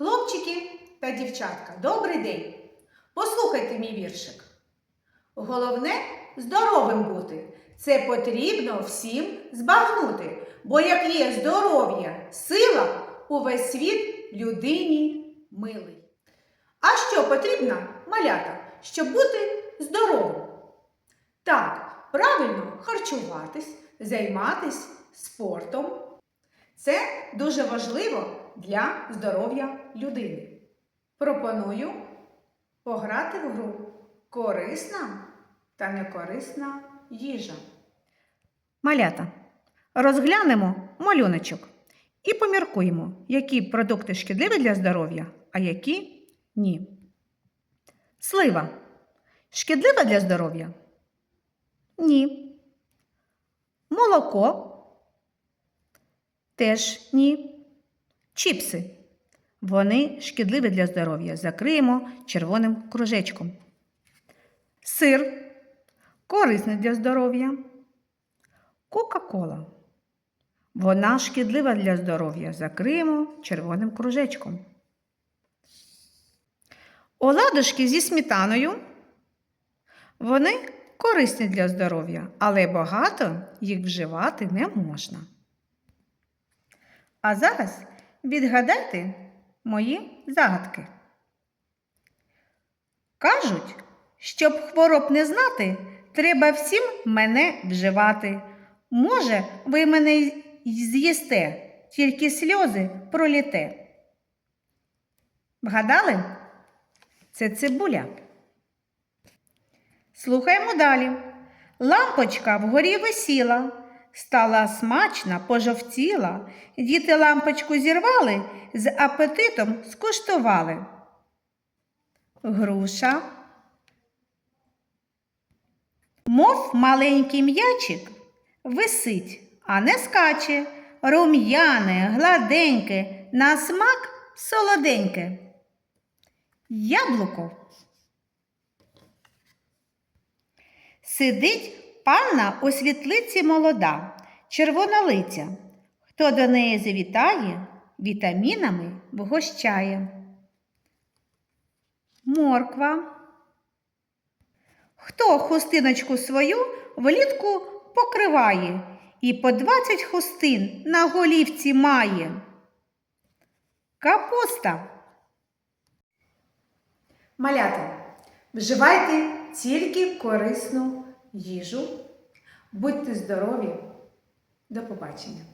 Хлопчики та дівчатка, добрий день! Послухайте мій віршик. Головне здоровим бути. Це потрібно всім збагнути. Бо як є здоров'я, сила, увесь світ людині милий. А що потрібно, малята, щоб бути здоровим? Так, правильно харчуватись, займатись спортом. Це дуже важливо для здоров'я людини. Пропоную пограти в гру корисна та некорисна їжа. Малята, розглянемо малюночок і поміркуємо, які продукти шкідливі для здоров'я, а які ні. Слива шкідлива для здоров'я? Ні. Молоко теж ні. Чіпси. Вони шкідливі для здоров'я. Закриємо червоним кружечком. Сир корисний для здоров'я. Кока-кола. Вона шкідлива для здоров'я. Закриємо червоним кружечком. Оладушки зі сметаною. Вони корисні для здоров'я, але багато їх вживати не можна. А зараз відгадайте мої загадки. Кажуть, щоб хвороб не знати, треба всім мене вживати. Може, ви мене й з'їсте, тільки сльози проліте. Вгадали? Це цибуля. Слухаємо далі. Лампочка вгорі висіла, стала смачна, пожовтіла. Діти лампочку зірвали, з апетитом скуштували. Груша. Мов маленький м'ячик висить, а не скаче, рум'яне, гладеньке, на смак солоденьке. Яблуко. Сидить панна у світлиці молода, червонолиця. Хто до неї завітає, вітамінами вгощає. Морква. Хто хустиночку свою влітку покриває і по двадцять хустин на голівці має. Капуста. Малята, вживайте тільки корисну їжу. Будьте здорові. До побачення!